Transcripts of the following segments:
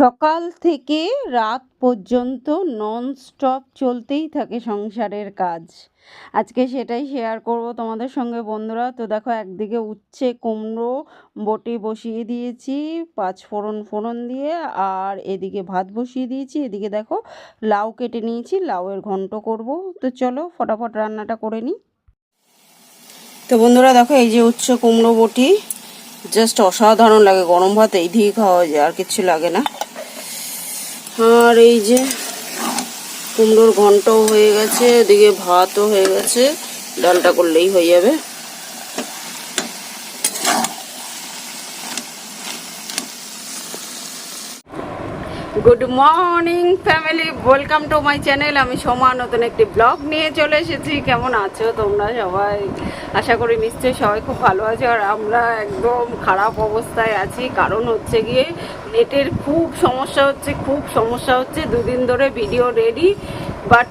সকাল থেকে রাত পর্যন্ত নন স্টপ চলতেই থাকে সংসারের কাজ। আজকে সেটাই শেয়ার করব তোমাদের সঙ্গে বন্ধুরা। তো দেখো, একদিকে উচ্ছে, কুমড়ো, বটি বসিয়ে দিয়েছি, পাঁচ ফোড়ন ফোড়ন দিয়ে, আর এদিকে ভাত বসিয়ে দিয়েছি। এদিকে দেখো, লাউ কেটে নিয়েছি, লাউয়ের ঘন্ট করব। তো চলো, ফটাফট রান্নাটা করে নিই। তো বন্ধুরা, দেখো, এই যে উচ্ছে, কুমড়ো, বটি জাস্ট অসাধারণ লাগে। গরম ভাত এই দিয়ে খাওয়া যায়, আর কিছু লাগে না। আর এই যে কুমড়োর ঘন্টও হয়ে গেছে, এদিকে ভাতও হয়ে গেছে। ডালটা করলেই হয়ে যাবে। Good morning family welcome to my channel আমি সোমা, নতুন একটি ব্লগ নিয়ে চলে এসেছি। কেমন আছো তোমরা সবাই? আশা করি নিশ্চয়ই সবাই খুব ভালো আছো। আর আমরা একদম খারাপ অবস্থায় আছি। কারণ হচ্ছে গিয়ে নেটের খুব সমস্যা হচ্ছে, খুব সমস্যা হচ্ছে। দুদিন ধরে ভিডিও রেডি বাট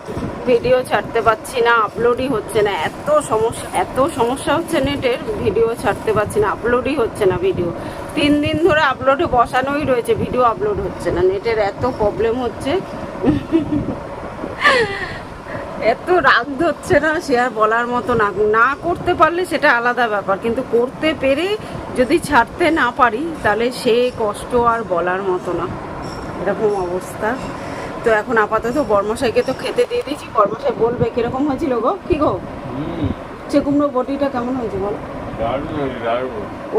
ভিডিও ছাড়তে পারছি না আপলোডই হচ্ছে না। এত সমস্যা এত সমস্যা হচ্ছে নেটের ভিডিও ছাড়তে পারছি না আপলোডই হচ্ছে না ভিডিও তিন দিন ধরে আপলোডে বসানোই রয়েছে ভিডিও আপলোড হচ্ছে না। নেটের এত প্রবলেম হচ্ছে। এত রাগ ধরছে না সে আর বলার মতো না। না করতে পারলে সেটা আলাদা ব্যাপার কিন্তু করতে পেরে যদি ছাড়তে না পারি তাহলে সে কষ্ট আর বলার মতো না। এরকম অবস্থা। তো এখন আপাতত বর্মশাইকে তো খেতে দিয়ে দিয়েছি। বর্মশাই বলবে কীরকম হয়েছিল গো? কি গো? সে কুমড়ো বটিটা কেমন হয়েছে বলো।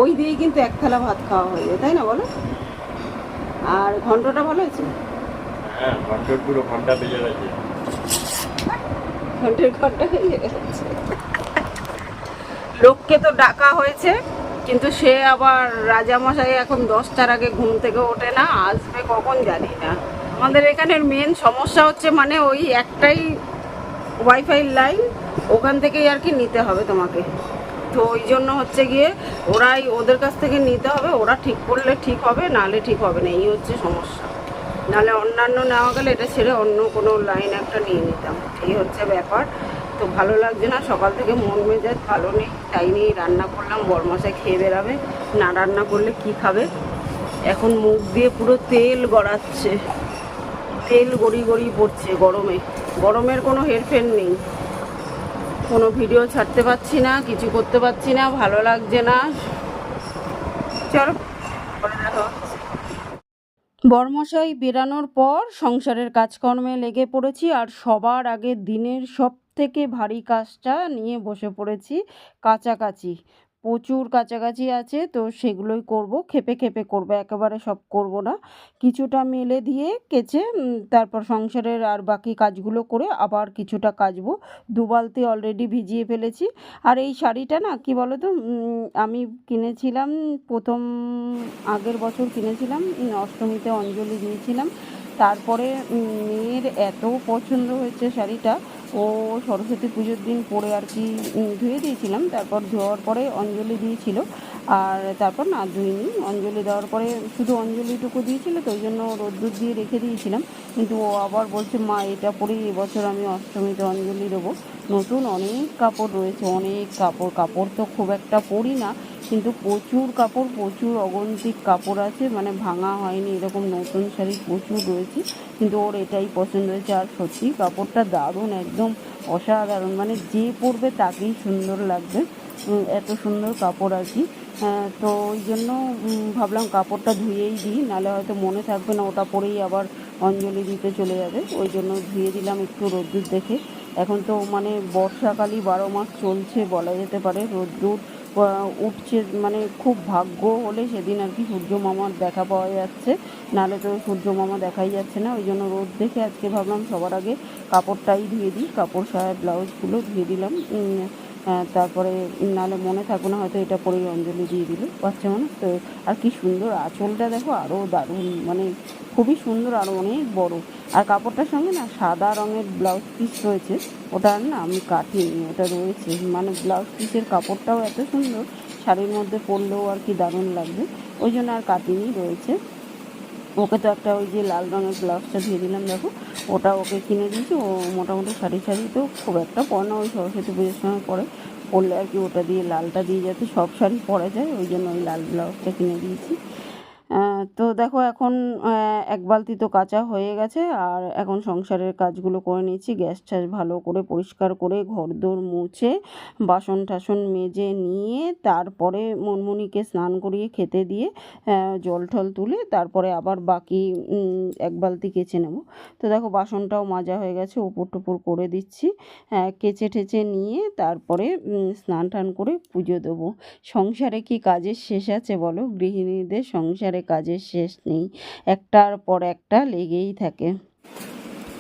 ওই দিয়েই কিন্তু এক থালা ভাত খাওয়া হয়ে যায় তাই না বলো? আর ঘন্টটা ভালো হয়েছে হ্যাঁ, ঘণ্টার পুরো ঘণ্টা বেজে গেছে। ঘন্টের ঘণ্টা গেছে। লোককে তো ডাকা হয়েছে কিন্তু সে আবার রাজামশাই এখন দশটার আগে ঘুম থেকে ওঠে না আসবে কখন জানি না। আমাদের এখানের মেন সমস্যা হচ্ছে মানে ওই একটাই ওয়াইফাই লাইন ওখান থেকেই আর কি নিতে হবে তোমাকে। তো ওই জন্য হচ্ছে গিয়ে ওরাই ওদের কাছ থেকে নিতে হবে, ওরা ঠিক করলে ঠিক হবে, নাহলে ঠিক হবে না, এই হচ্ছে সমস্যা। নাহলে অন্যান্য নেওয়া গেলে এটা ছেড়ে অন্য কোনো লাইন একটা নিয়ে নিতাম। এই হচ্ছে ব্যাপার। তো ভালো লাগছে না, সকাল থেকে মন মেজাজ ভালো নেই, তাই নিয়েই রান্না করলাম, বরমশাই খেয়ে বেরাবে না রান্না করলে কি খাবে? এখন মুখ দিয়ে পুরো তেল গড়াচ্ছে, তেল গড়ি গড়ি পড়ছে গরমে। গরমের কোনো হেরফের নেই। কোনো ভিডিও ছাড়তে পারছি না, কিছু করতে পারছি না, ভালো লাগছে না। চলো বর্মশাই বেরানোর পর সংসারের কাজকর্মে লেগে পড়েছি আর সবার আগে দিনের সব থেকে ভারী কাজটা নিয়ে বসে পড়েছি কাচাকাচি প্রচুর কাছাকাছি আছে, তো সেগুলোই করব। খেপে খেপে করব, একেবারে সব করব না। কিছুটা মেলে দিয়ে কেচে তারপর সংসারের আর বাকি কাজগুলো করে আবার কিছুটা কাচবো। দু বালতি অলরেডি ভিজিয়ে ফেলেছি। আর এই শাড়িটা না, কি বলো তো আমি কিনেছিলাম, প্রথম আগের বছর কিনেছিলাম অষ্টমীতে অঞ্জলি দিয়েছিলাম। তারপরে মেয়ের এত পছন্দ হয়েছে শাড়িটা ও সরস্বতী পুজোর দিন পরে আর কি ধুয়ে দিয়েছিলাম তারপর ধোয়ার পরে অঞ্জলি দিয়েছিল। আর তারপর না ধুইনি, অঞ্জলি দেওয়ার পরে শুধু অঞ্জলিটুকু দিয়েছিল তো ওই জন্য রোদ্দুর দিয়ে রেখে দিয়েছিলাম। কিন্তু ও আবার বলছে, মা, এটা পরেই এবছর আমি অষ্টমীতে অঞ্জলি দেবো। নতুন অনেক কাপড় রয়েছে, অনেক কাপড়। কাপড় তো খুব একটা পরি না, কিন্তু প্রচুর কাপড়, প্রচুর অগন্তিক কাপড় আছে মানে ভাঙা হয়নি এরকম নতুন শাড়ি প্রচুর রয়েছে, কিন্তু ওর এটাই পছন্দ হয়েছে। আর সত্যি, কাপড়টা দারুণ, একদম অসাধারণ মানে যে পরবে তাকেই সুন্দর লাগবে। এত সুন্দর কাপড় আর কি। আহ, তো ওই জন্য ভাবলাম কাপড়টা ধুয়েই দিই নাহলে হয়তো মনে থাকবে না ওটা পরেই আবার অঞ্জলি দিতে চলে যাবে। ওই জন্য ধুয়ে দিলাম একটু রোদ্দুর দেখে। এখন তো মানে বর্ষাকালই বারো মাস চলছে বলা যেতে পারে রোদ্দুর উঠছে মানে খুব ভাগ্য হলে সেদিন আর কি সূর্য মামার দেখা পাওয়া যাচ্ছে। নাহলে তো সূর্য মামা দেখাই যাচ্ছে না ওই জন্য রোদ দেখে আজকে ভাবলাম সবার আগে কাপড়টাই ধুয়ে দিই কাপড় সায়া ব্লাউজগুলো ধুয়ে দিলাম। তারপরে নাহলে মনে থাকবে না, হয়তো এটা পরেই অঞ্জলি দিয়ে দিল। বাচ্চা মানুষ তো আর কি সুন্দর আঁচলটা দেখো আরও দারুণ মানে খুবই সুন্দর, আর অনেক বড়। আর কাপড়টার সঙ্গে না সাদা রঙের ব্লাউজ পিস রয়েছে, ওটা না আমি কাটিনি, ওটা রয়েছে। মানে ব্লাউজ পিসের কাপড়টাও এত সুন্দর, শাড়ির মধ্যে পরলেও আর কি দারুণ লাগবে। ওই জন্য আর কাটিনি, রয়েছে। ওকে তো একটা ওই যে লাল রঙের ব্লাউজটা দিয়ে দিলাম, দেখো। ওটা ওকে কিনে দিয়েছি, ও মোটামুটি শাড়ি শাড়ি তো খুব একটা পরে না, ওই সরস্বতী পুজোর সময় পরে। পরলে আর কি ওটা দিয়ে লালটা দিয়ে যাতে সব শাড়ি পরা যায়, ওই জন্য ওই লাল ব্লাউজটা কিনে দিয়েছি। তো দেখো এখন এক বালতি তো কাঁচা হয়ে গেছে, আর এখন সংসারের কাজগুলো করে নিচ্ছি গ্যাস ট্যাস ভালো করে পরিষ্কার করে ঘরদোর মুছে, বাসন টাসন মেজে নিয়ে, তারপরে মনমুনিকে স্নান করিয়ে খেতে দিয়ে জল টল তুলে, তারপরে আবার বাকি এক বালতি কেচে নেব। তো দেখো বাসনটাও মাজা হয়ে গেছে উপর টুপুর করে দিচ্ছি। কেচে ঠেচে নিয়ে, তারপরে স্নান টান করে পুজো দেবো। সংসারে কি কাজের শেষ আছে বলো? গৃহিণীদের সংসারে কাজের শেষ নেই। একটার পর একটা লেগেই থাকে।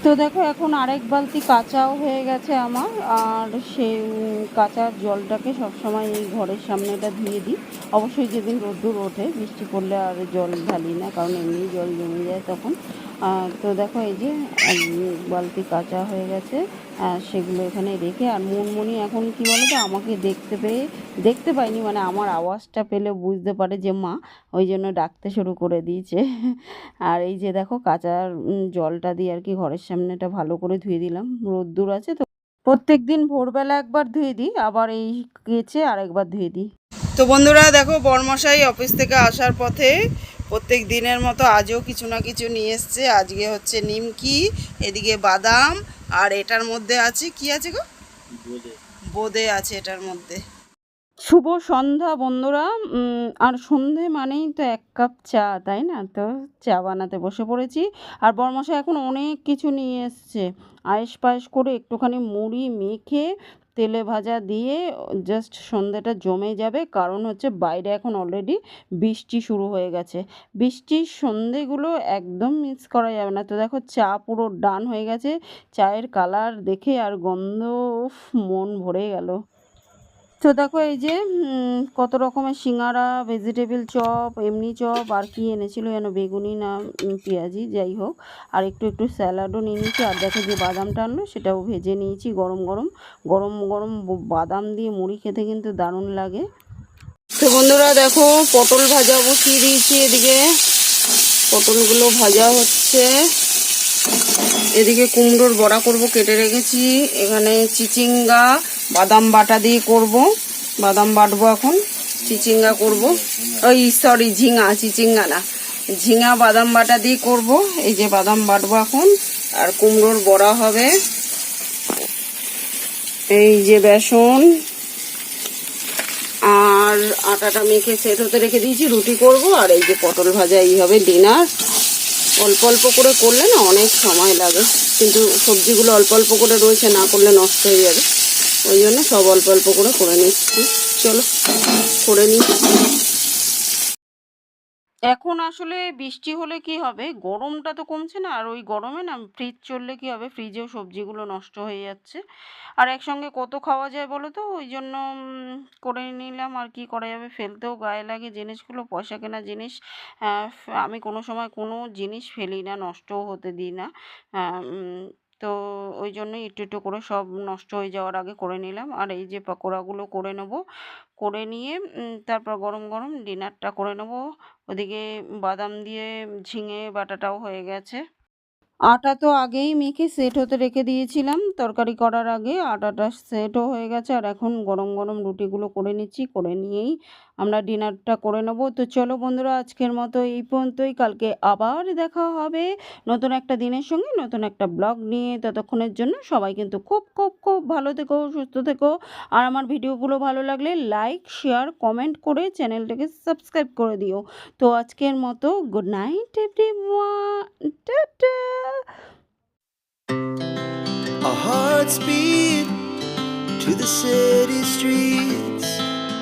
তো দেখো, এখন আরেক বালতি কাঁচাও হয়ে গেছে আমার। আর সেই কাঁচার জলটাকে সবসময় এই ঘরের সামনেটা ধুয়ে দিই। অবশ্যই যেদিন রোদ্দুর ওঠে, বৃষ্টি পড়লে আর জল ঢালি না, কারণ এমনি জল জমে যায় তখন। তো দেখো এই যে এক বালতি কাঁচা হয়ে গেছে আহ, সেগুলো এখানে রেখে আর মুনমুনি এখন কি বলো তো আমাকে দেখতে পেয়ে দেখতে পাইনি মানে আমার আওয়াজটা পেলে বুঝতে পারে যে মা ওই জন্য ডাকতে শুরু করে দিয়েছে। আর এই যে দেখো কাঁচার জলটা দিয়ে আর কি ঘরের সামনেটা ভালো করে ধুয়ে দিলাম রোদ্দুর আছে তো। প্রত্যেক দিন ভোরবেলা একবার ধুয়ে দিই আবার এই কেচে আরেকবার ধুয়ে দিই। তো বন্ধুরা দেখো বর্মশাই অফিস থেকে আসার পথে প্রত্যেক দিনের মতো আজও কিছু না কিছু নিয়ে এসছে। আজকে হচ্ছে নিমকি, এদিকে বাদাম, আর এটার মধ্যে আছে, কি আছে গো? বোঁদে আছে এটার মধ্যে। শুভ সন্ধ্যা বন্ধুরা। আর সন্ধে মানেই তো এক কাপ চা, তাই না? তো চা বানাতে বসে পড়েছি। আর বরমশাই এখন অনেক কিছু নিয়ে এসছে। আয়েস পায়েস করে একটুখানি মুড়ি মেখে তেলে ভাজা দিয়ে জাস্ট সন্ধেটা জমে যাবে। কারণ হচ্ছে বাইরে এখন অলরেডি বৃষ্টি শুরু হয়ে গেছে। বৃষ্টির সন্ধেগুলো একদম মিস করা যাবে না। তো দেখো চা পুরো ডান হয়ে গেছে। চায়ের কালার দেখে আর গন্ধ মন ভরে গেল। তো দেখো এই যে কত রকমের সিঙ্গারা ভেজিটেবিল চপ এমনি চপ আর কি এনেছিল যেন, বেগুনি না পেঁয়াজি, যাই হোক। আর একটু একটু স্যালাডও নিয়ে নিয়েছি। আর দেখো যে বাদামটা আনলো, সেটাও ভেজে নিয়েছি গরম গরম। গরম গরম বাদাম দিয়ে মুড়ি খেতে কিন্তু দারুণ লাগে। তো বন্ধুরা দেখো, পটল ভাজা বসিয়ে দিয়েছি এদিকে। পটলগুলো ভাজা হচ্ছে। এদিকে কুমড়োর বড়া করব, কেটে রেখেছি। এখানে চিচিঙ্গা বাদাম বাটা দিয়ে করব। বাদাম বাটবো এখন, চিচিঙ্গা করব। ওই সরি ঝিঙা, চিচিঙ্গা না। ঝিঙা, বাদাম বাটা দিয়ে করব। এই যে বাদাম বাটবো এখন, আর কুমড়োর বড়া হবে। এই যে বেসন, আর আটাটা মেখে সেট হতে রেখে দিয়েছি, রুটি করব, আর এই যে পটল ভাজা, এই হবে ডিনার। অল্প অল্প করে করলে না অনেক সময় লাগে, কিন্তু সবজিগুলো অল্প অল্প করে রয়েছে, না করলে নষ্ট হয়ে যাবে। ওই জন্য সব অল্প অল্প করে করে নিচ্ছি। চলো, করে নিচ্ছি এখন আসলে বৃষ্টি হলে কি হবে? গরমটা তো কমছে না, আর ওই গরমে না ফ্রিজ চললে কি হবে? ফ্রিজেও সবজিগুলো নষ্ট হয়ে যাচ্ছে। আর একসঙ্গে কত খাওয়া যায় বলো তো? ওই জন্য করে নিলাম। আর কি করা যাবে? ফেলতেও গায়ে লাগে জিনিসগুলো, পয়সা কেনা জিনিস। আমি কোনো সময় কোনো জিনিস ফেলি না, নষ্টও হতে দিই না। তো ওই জন্যই একটু একটু করে সব নষ্ট হয়ে যাওয়ার আগে করে নিলাম। আর এই যে পকোড়াগুলো করে নেব, করে নিয়ে তারপর গরম গরম ডিনারটা করে নেব। ওদিকে বাদাম দিয়ে ঝিঙে বাটাটাও হয়ে গেছে। আটা তো আগেই মেখে সেট হতে রেখে দিয়েছিলাম। তরকারি করার আগে আটাটা সেটও হয়ে গেছে। আর এখন গরম গরম রুটিগুলো করে নিচ্ছি, করে নিয়েই আমরা ডিনারটা করে নেব। তো চলো বন্ধুরা, আজকের মতো এই পর্যন্তই। কালকে আবার দেখা হবে নতুন একটা দিনের সঙ্গে, নতুন একটা ব্লগ নিয়ে। ততক্ষণের জন্য সবাই কিন্তু খুব খুব খুব ভালো থেকো, সুস্থ থেকো। আর আমার ভিডিওগুলো ভালো লাগলে লাইক, শেয়ার, কমেন্ট করে চ্যানেলটাকে সাবস্ক্রাইব করে দিও। তো আজকের মতো good night everyone. Tata. Hearts beat to the city streets.